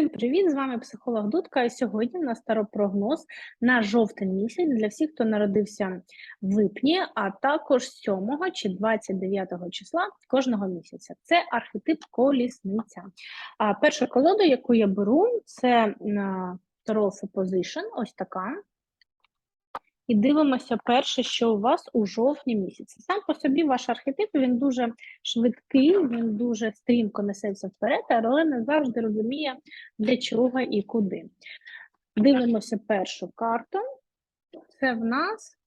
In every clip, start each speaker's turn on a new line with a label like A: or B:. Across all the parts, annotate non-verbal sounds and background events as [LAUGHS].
A: Всім привіт! З вами психолог Дудка. І сьогодні у нас старопрогноз на жовтень місяць для всіх, хто народився в липні, а також 7 чи 29 числа кожного місяця. Це архетип колісниця. А перша колода, яку я беру, це Tarot Position, ось така. І дивимося перше, що у вас у жовтні місяці. Сам по собі ваш архетип він дуже швидкий, він дуже стрімко несеться вперед, але не завжди розуміє, для чого і куди. Дивимося першу карту. Це в нас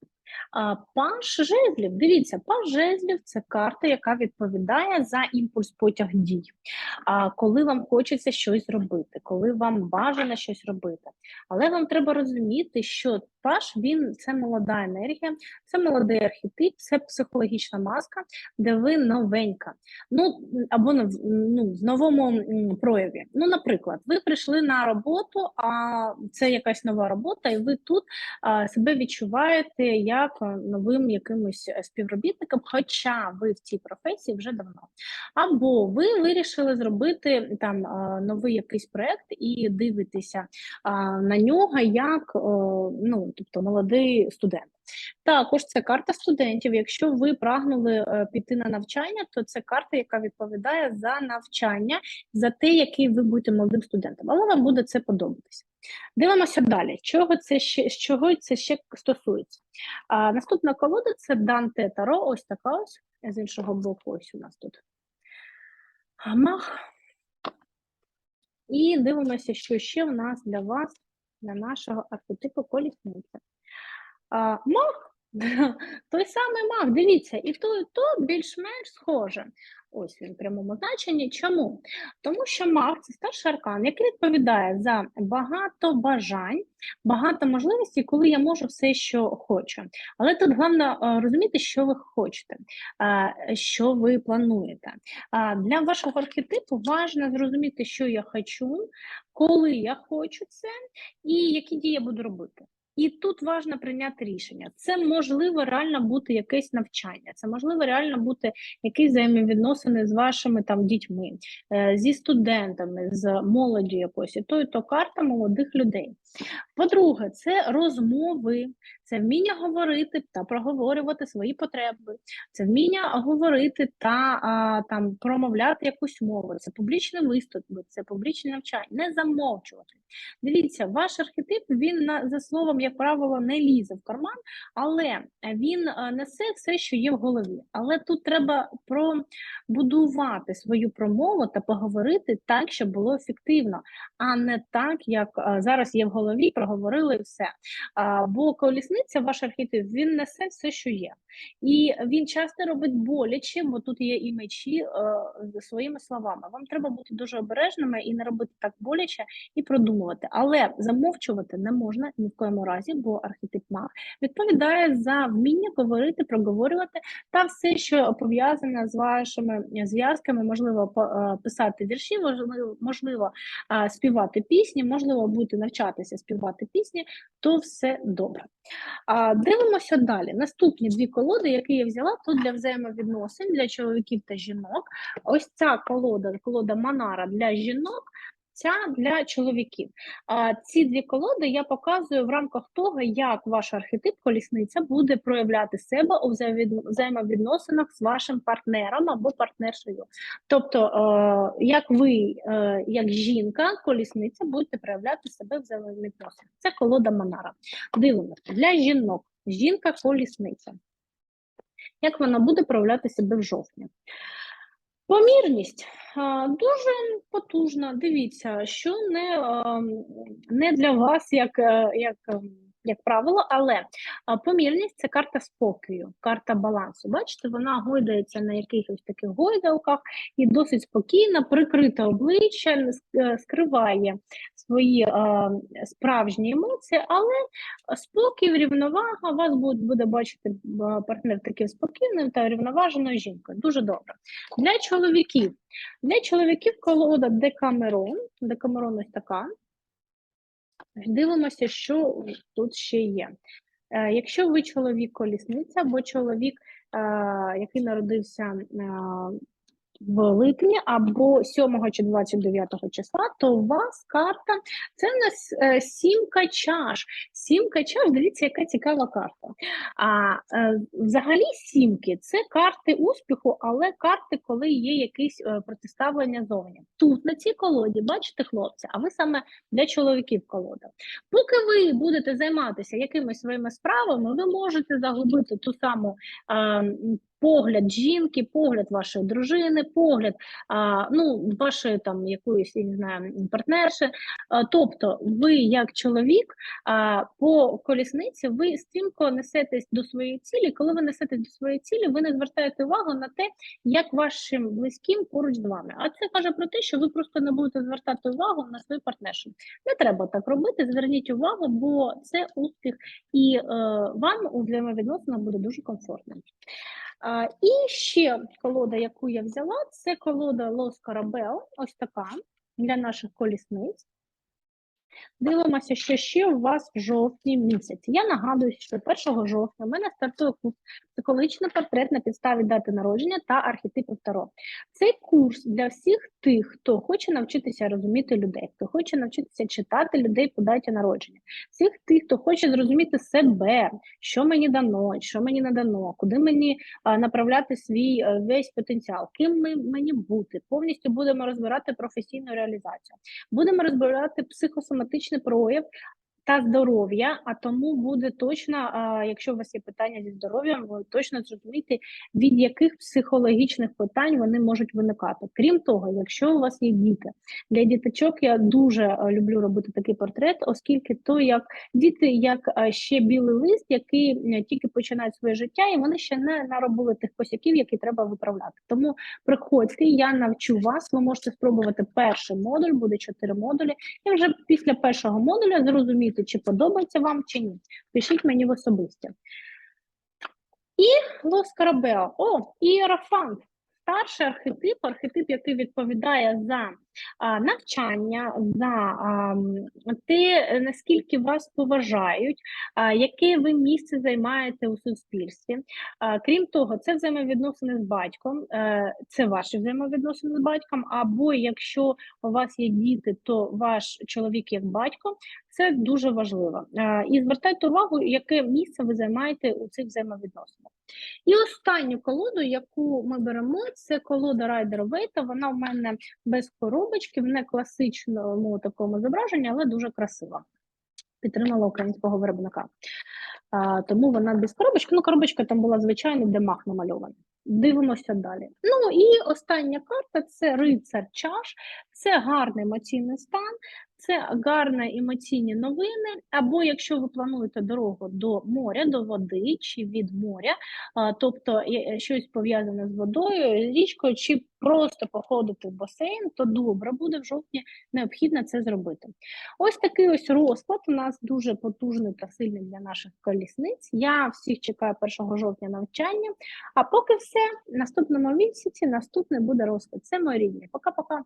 A: Паш жезлів, дивіться, паш жезлів це карта, яка відповідає за імпульс потяг дій. А коли вам хочеться щось зробити, коли вам бажано щось робити. Але вам треба розуміти, що паш він це молода енергія, це молодий архетип, це психологічна маска, де ви новенька. Ну або ну, в новому прояві. Ну, наприклад, ви прийшли на роботу, а це якась нова робота, і ви тут а, себе відчуваєте як новим якимось е, співробітником, хоча ви в цій професії вже давно. Або ви вирішили зробити там новий якийсь проект і дивитеся на нього як ну, тобто молодий студент. Також це карта студентів. Якщо ви прагнули е, піти на навчання, то це карта, яка відповідає за навчання, за те, який ви будете молодим студентом. Але вам буде це подобатися. Дивимося далі. Чого це ще, з чого це ще стосується? А, Наступна колода це Данте Таро, ось така ось, з іншого боку, ось у нас тут мах. І дивимося, що ще в нас для вас, для нашого архетипу колісниця. Мах, [LAUGHS] той самий мах, дивіться, і то, і то більш-менш схоже. Ось він в прямому значенні. Чому? Тому що маг це старший аркан, який відповідає за багато бажань, багато можливостей, коли я можу все, що хочу. Але тут головне е, розуміти, що ви хочете, е, що ви плануєте. Для вашого архетипу важливо зрозуміти, що я хочу, коли я хочу це, і які дії я буду робити. І тут важливо прийняти рішення. Це можливо реально бути якесь навчання, це можливо реально бути якісь взаємовідносини з вашими там дітьми, е, зі студентами, з молоді якось. І то і то карта молодих людей. По-друге, це розмови, це вміння говорити та проговорювати свої потреби, це вміння говорити та а, там промовляти якусь мову, це публічні виступи, це публічне навчання, не замовчувати. Дивіться, ваш архетип він за словом, як правило, не лізе в карман, але він несе все, що є в голові. Але тут треба пробудувати свою промову та поговорити так, щоб було ефективно, а не так, як зараз є в голові, проговорили все. Бо колісниця, ваш архетип, він несе все, що є. І він часто робить боляче, бо тут є і мечі е, своїми словами. Вам треба бути дуже обережними і не робити так боляче і продумувати. Але замовчувати не можна ні в коєму разі, бо архетип маг відповідає за вміння говорити, проговорювати та все, що пов'язане з вашими зв'язками, можливо, е, писати вірші, можливо, можливо е, співати пісні, можливо, бути навчатися співати пісні, то все добре. Дивимося далі. Наступні дві колоди, які я взяла, тут для взаємовідносин для чоловіків та жінок. Ось ця колода, колода Манара для жінок. Ця для чоловіків. А ці дві колоди я показую в рамках того, як ваш архетип колісниця буде проявляти себе у взаємовідносинах з вашим партнером або партнершею. Тобто, е, як ви, е, як жінка, колісниця, будете проявляти себе в взаємовідносинах. Це колода Монара. Дивимося для жінок. Жінка-колісниця. Як вона буде проявляти себе в жовтні? Помірність дуже потужна. Дивіться, що не не для вас, як е, як ем, як правило, але помірність це карта спокою, карта балансу. Бачите, вона гойдається на якихось таких гойдалках і досить спокійно, прикрите обличчя, е, скриває свої е, справжні емоції, але спокій, рівновага, вас буде бачити партнер таким спокійним та рівноваженою жінкою. Дуже добре. Для чоловіків. Для чоловіків колода Декамерон, Декамерон ось така. Дивимося, що тут ще є. Е, якщо ви чоловік колісниця або чоловік, е, який народився в липні або 7 чи 29 числа, то у вас карта це у нас е, сімка чаш. Сімка чаш, дивіться, яка цікава карта. А е, взагалі сімки це карти успіху, але карти, коли є якесь е, протиставлення зовні. Тут на цій колоді, бачите, хлопці, а ви саме для чоловіків колода. Поки ви будете займатися якимись своїми справами, ви можете заглибити ту саму. е, Погляд жінки, погляд вашої дружини, погляд а, ну, вашої там якоїсь я не знаю, партнерши. А, тобто, ви як чоловік а, по колісниці ви стрімко несетесь до своєї цілі. Коли ви несетесь до своєї цілі, ви не звертаєте увагу на те, як вашим близьким поруч з вами. А це каже про те, що ви просто не будете звертати увагу на свою партнершу. Не треба так робити. Зверніть увагу, бо це успіх, і е, вам у взаємовідносинах буде дуже комфортно. І ще колода, яку я взяла, це колода Лос Карабел, ось така для наших колісниць. Дивимося, що ще у вас в жовтні місяці. Я нагадую, що 1 жовтня у мене стартує курс психологічний портрет на підставі дати народження та архетипів Таро. Цей курс для всіх тих, хто хоче навчитися розуміти людей, хто хоче навчитися читати людей по даті народження, всіх тих, хто хоче зрозуміти себе, що мені дано, що мені не дано, куди мені направляти свій е, весь потенціал, ким ми, мені бути. Повністю будемо розбирати професійну реалізацію. Будемо розбирати психосоматичний прояв та здоров'я, а тому буде точно, якщо у вас є питання зі здоров'ям, ви точно зрозумієте, від яких психологічних питань вони можуть виникати. Крім того, якщо у вас є діти, для діточок я дуже е, люблю робити такий портрет, оскільки то як діти, як е, ще білий лист, який тільки починають своє життя, і вони ще не наробили тих косяків, які треба виправляти. Тому приходьте, я навчу вас. Ви можете спробувати перший модуль, буде чотири модулі, і вже після першого модуля зрозуміти, чи подобається вам чи ні. Пишіть мені в особисті. І Лос Карабео. О, іерофант. Старший архетип, архетип, який відповідає за навчання, за те, наскільки вас поважають, яке ви місце займаєте у суспільстві. Крім того, це взаємовідносини з батьком, е, це ваші взаємовідносини з батьком, або якщо у вас є діти, то ваш чоловік як батько. Це дуже важливо. І звертайте увагу, яке місце ви займаєте у цих взаємовідносинах. І останню колоду, яку ми беремо, це колода Райдер Вейта. Вона в мене без коробочки, в не класичному такому зображенні, але дуже красива. Підтримала українського виробника. А, тому вона без коробочки. Ну, коробочка там була звичайно, де мах намальований. Дивимося далі. Ну і остання карта це рицар чаш, це гарний емоційний стан, це гарні емоційні новини. Або якщо ви плануєте дорогу до моря, до води чи від моря, тобто щось пов'язане з водою, річкою, чи просто походити в басейн, то добре буде в жовтні необхідно це зробити. Ось такий ось розклад у нас дуже потужний та сильний для наших колісниць. Я всіх чекаю 1 жовтня навчання. А поки все, в наступному місяці наступний буде розклад. Це мої рідні. Пока-пока.